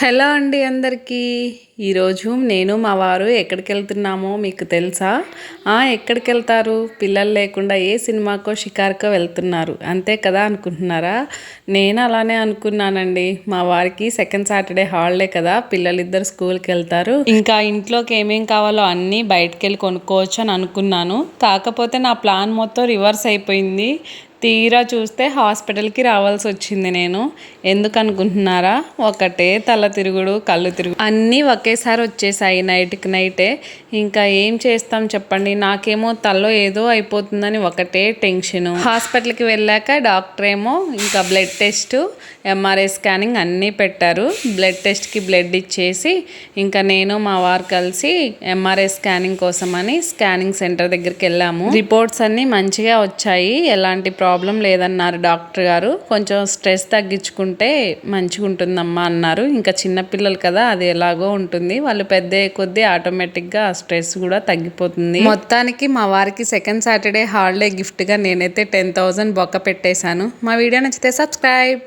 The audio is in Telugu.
హలో అండి అందరికీ. ఈరోజు నేను మా వారు ఎక్కడికి వెళ్తున్నామో మీకు తెలుసా? ఎక్కడికి వెళ్తారు పిల్లలు లేకుండా ఏ సినిమాకో షికార్కో వెళ్తున్నారు. అంతే కదా అనుకుంటున్నారా? నేను అలానే అనుకున్నానండి. మా వారికి సెకండ్ సాటర్డే హాలిడే కదా పిల్లలిద్దరు స్కూల్కి వెళ్తారు ఇంకా ఇంట్లోకి ఏమేం కావాలో అన్నీ బయటకు వెళ్ళి కొనుక్కోవచ్చు అని అనుకున్నాను. కాకపోతే నా ప్లాన్ మొత్తం రివర్స్ అయిపోయింది. తీరా చూస్తే హాస్పిటల్కి రావాల్సి వచ్చింది నేను. ఎందుకనుకుంటున్నారా? ఒకటే తల తిరుగుడు కళ్ళు తిరుగు. అన్నీ ఒకేసారి వచ్చేసాయి నైట్కి నైటే. ఇంకా ఏం చేస్తాం చెప్పండి? నాకేమో తలలో ఏదో అయిపోతుందని ఒకటే టెన్షన్. హాస్పిటల్కి వెళ్ళాక డాక్టర్ ఏమో ఇంకా బ్లడ్ టెస్ట్ ఎంఆర్ఐ స్కానింగ్ అన్నీ పెట్టారు. బ్లడ్ టెస్ట్కి బ్లడ్ ఇచ్చేసి ఇంకా నేను మా వారు కలిసి ఎంఆర్ఐ స్కానింగ్ కోసమని స్కానింగ్ సెంటర్ దగ్గరికి వెళ్ళాము. రిపోర్ట్స్ అన్నీ మంచిగా వచ్చాయి. ఎలాంటి ప్రాబ్లం ప్రాబ్లం లేదన్నారు డాక్టర్ గారు. కొంచెం స్ట్రెస్ తగ్గించుకుంటే మంచిగా ఉంటుందమ్మా అన్నారు. ఇంకా చిన్నపిల్లలు కదా అది ఎలాగో ఉంటుంది. వాళ్ళు పెద్ద కొద్దీ ఆటోమేటిక్గా స్ట్రెస్ కూడా తగ్గిపోతుంది. మొత్తానికి మా వారికి సెకండ్ సాటర్డే హాలిడే గిఫ్ట్గా నేనైతే టెన్ థౌజండ్ బొక్క పెట్టేశాను. మా వీడియో నచ్చితే సబ్స్క్రైబ్.